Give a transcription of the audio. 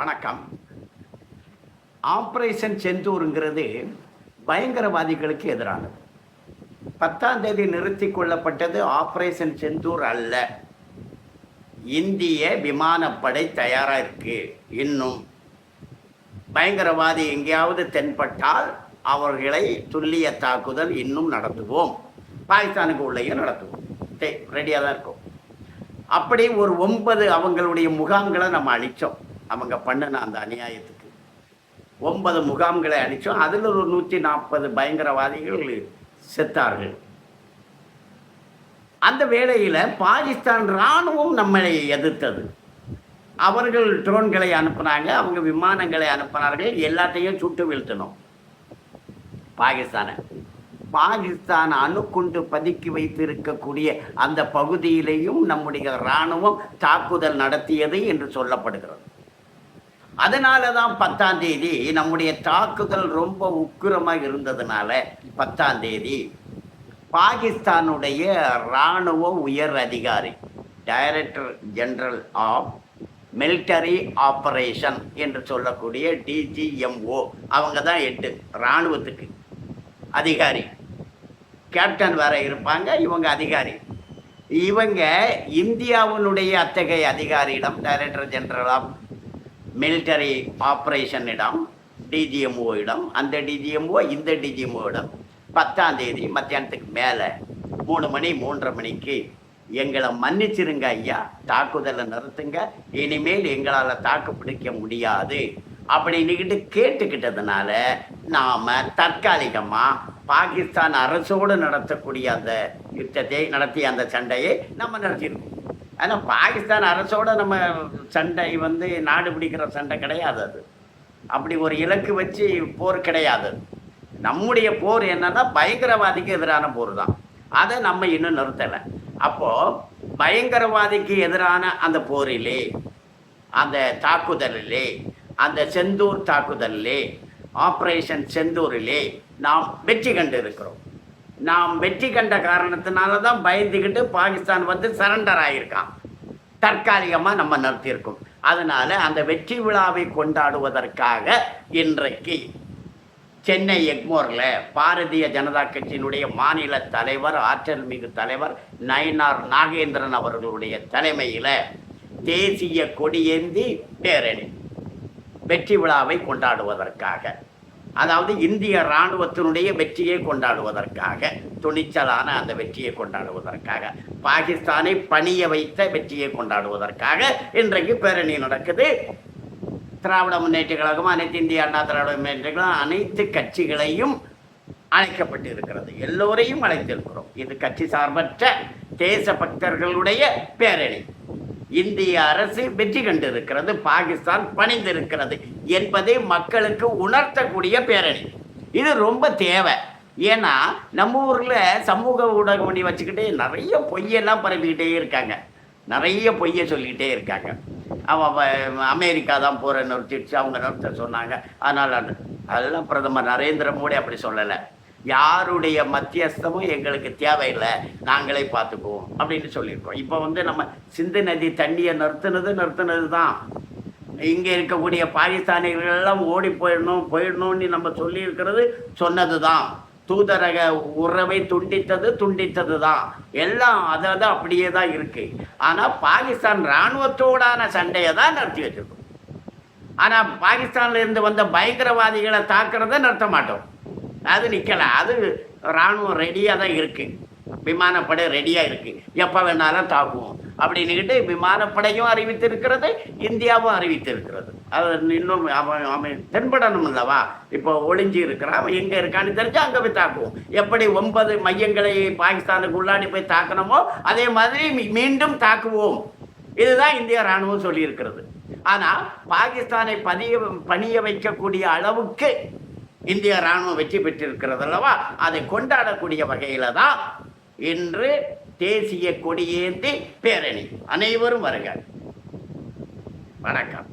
வணக்கம். ஆப்ரேஷன் செந்தூருங்கிறது பயங்கரவாதிகளுக்கு எதிரானது. பத்தாம் தேதி நிறுத்தி கொள்ளப்பட்டது ஆப்ரேஷன் செந்தூர் அல்ல. இந்திய விமானப்படை தயாராக இருக்கு. இன்னும் பயங்கரவாதி எங்கேயாவது தென்பட்டால் அவர்களை துல்லிய தாக்குதல் இன்னும் நடத்துவோம். பாகிஸ்தானுக்கு உள்ளேயும் நடத்துவோம். ரெடியாக தான் இருக்கும். அப்படி ஒரு ஒன்பது அவங்களுடைய முகாம்களை நம்ம அழித்தோம் அவங்க பண்ணின அந்த அநியாயத்துக்கு. ஒன்பது முகாம்களை அடித்தோம். அதில் ஒரு நூற்றி நாற்பது பயங்கரவாதிகள் செத்தார்கள். அந்த வேளையில் பாகிஸ்தான் இராணுவம் நம்மளை எதிர்த்தது. அவர்கள் ட்ரோன்களை அனுப்புனாங்க. அவங்க விமானங்களை அனுப்புனார்கள். எல்லாத்தையும் சுட்டு வீழ்த்தணும் பாகிஸ்தானை. பாகிஸ்தான் அணுக்குண்டு பதுக்கி வைத்திருக்கக்கூடிய அந்த பகுதியிலேயும் நம்முடைய இராணுவம் தாக்குதல் நடத்தியது என்று சொல்லப்படுகிறது. அதனால தான் பத்தாம் தேதி நம்முடைய தாக்குதல் ரொம்ப உக்கிரமாக இருந்ததுனால பத்தாம் தேதி பாகிஸ்தானுடைய இராணுவ உயர் அதிகாரி director general of military operation என்று சொல்லக்கூடிய டிஜிஎம்ஓ அவங்க தான் எட்டு இராணுவத்துக்கு அதிகாரி. கேப்டன் வேற இருப்பாங்க இவங்க அதிகாரி. இவங்க இந்தியாவினுடைய அத்தகைய அதிகாரியிடம் டைரக்டர் ஜெனரல் ஆஃப் மிலிட்டரி ஆப்ரேஷனிடம் டிஜிஎம்ஓ-இடம் அந்த டிஜிஎம்ஓ இந்த டிஜிஎம்ஓ-இடம் பத்தாம் தேதி மத்தியானத்துக்கு மேலே மூணு மணி மூன்றரை மணிக்கு எங்களை மன்னிச்சிருங்க ஐயா. தாக்குதலை நிறுத்துங்க. இனிமேல் எங்களால் தாக்கு பிடிக்க முடியாது. அப்படின்னுக்கிட்டு கேட்டுக்கிட்டதுனால நாம் தற்காலிகமாக பாகிஸ்தான் அரசோடு நடத்தக்கூடிய அந்த யுத்தத்தை நடத்திய அந்த சண்டையை நம்ம நடத்தியிருக்கோம் ஆனால் பாகிஸ்தான் அரசோட நம்ம சண்டை வந்து நாடு பிடிக்கிற சண்டை கிடையாது அது. அப்படி ஒரு இலக்கு வச்சு போர் கிடையாது நம்முடைய போர் என்னன்னா பயங்கரவாதிக்கு எதிரான போர் தான். அதை நம்ம இன்னும் நிறுத்தலை. அப்போது பயங்கரவாதிக்கு எதிரான அந்த போரிலே அந்த தாக்குதலிலே அந்த செந்தூர் தாக்குதலிலே ஆப்ரேஷன் செந்தூரிலே நாம் வெற்றி கண்டு இருக்கிறோம். நாம் வெற்றி கண்ட காரணத்தினால தான் பயந்துக்கிட்டு பாகிஸ்தான் வந்து சரண்டர் ஆகியிருக்கான் தற்காலிகமாக நம்ம நிறுத்தியிருக்கோம் அதனால அந்த வெற்றி விழாவை கொண்டாடுவதற்காக இன்றைக்கு சென்னை எக்மோரில் பாரதிய ஜனதா கட்சியினுடைய மாநில தலைவர் ஆற்றல் மிகு தலைவர் நயினார் நாகேந்திரன் அவர்களுடைய தலைமையில் தேசிய கொடியேந்தி பேரணி வெற்றி விழாவை கொண்டாடுவதற்காக. அதாவது இந்திய இராணுவத்தினுடைய வெற்றியை கொண்டாடுவதற்காக துணிச்சலான அந்த வெற்றியை கொண்டாடுவதற்காக பாகிஸ்தானை பணிய வைத்த வெற்றியை கொண்டாடுவதற்காக இன்றைக்கு பேரணி நடக்குது. திராவிட முன்னேற்ற கழகம் அனைத்து இந்திய அண்ணா திராவிட முன்னேற்ற கழகம் அனைத்து கட்சிகளையும் அழைக்கப்பட்டு இருக்கிறது எல்லோரையும் அழைத்திருக்கிறோம். இது கட்சி சார்பற்ற தேச பக்தர்களுடைய பேரணி. இந்திய அரசு வெற்றி கண்டிருக்கிறது பாகிஸ்தான் பணிந்திருக்கிறது என்பதை மக்களுக்கு உணர்த்தக்கூடிய பேரணி. இது ரொம்ப தேவை. ஏன்னா நம்ம ஊரில் சமூக ஊடகம் பண்ணி வச்சுக்கிட்டே நிறைய பொய்யெல்லாம் பரப்பிக்கிட்டே இருக்காங்க. நிறைய பொய்யை சொல்லிக்கிட்டே இருக்காங்க. அவன் அமெரிக்கா தான் போகிற நிறுத்திடுச்சு அவங்க நிறுத்த சொன்னாங்க. அதனால் அதெல்லாம் பிரதமர் நரேந்திர மோடி அப்படி சொல்லலை. யாருடைய மத்தியஸ்தமும் எங்களுக்கு தேவையில்லை நாங்களே பார்த்துக்குவோம் அப்படின்னு சொல்லியிருக்கோம். இப்போ வந்து நம்ம சிந்து நதி தண்ணியை நிறுத்துனது நிறுத்துனது தான். இங்கே இருக்கக்கூடிய பாகிஸ்தானிகள் எல்லாம் ஓடி போயிடணும் போயிடணும்னு நம்ம சொல்லியிருக்கிறது சொன்னது தான். தூதரக உறவை துண்டித்தது துண்டித்தது தான். எல்லாம் அதாவது அப்படியே தான் இருக்கு. ஆனால் பாகிஸ்தான் இராணுவத்தோடான சண்டையை தான் நடத்தி வச்சிருக்கோம். ஆனால் பாகிஸ்தான்லேருந்து வந்த பயங்கரவாதிகளை தாக்குறதை நிறுத்த மாட்டோம். அது நிற்கலை அது இராணுவம் ரெடியாக தான் இருக்குது விமானப்படை ரெடியாக இருக்குது எப்போ வேணாலும் தாக்குவோம். அப்படின்னுக்கிட்டு விமானப்படையும் அறிவித்திருக்கிறது இந்தியாவும் அறிவித்திருக்கிறது. அது இன்னும் அவன் அவன் தென்படணும் இல்லவா இப்போ ஒளிஞ்சு இருக்கிறான். அவன் எங்கே இருக்கான்னு தெரிஞ்சு அங்கே போய் தாக்குவோம். எப்படி ஒன்பது மையங்களை பாகிஸ்தானுக்கு உள்ளாடி போய் தாக்கணுமோ அதே மாதிரி மீ- மீண்டும் தாக்குவோம். இதுதான் இந்திய இராணுவம் சொல்லியிருக்கிறது. ஆனால் பாகிஸ்தானை பதிய பணிய வைக்கக்கூடிய அளவுக்கு இந்திய இராணுவம் வெற்றி பெற்றிருக்கிறது அல்லவா அதை கொண்டாடக்கூடிய வகையில் தான் இன்று தேசிய கொடியேந்தி பேரணி. அனைவரும் வருக. வணக்கம்.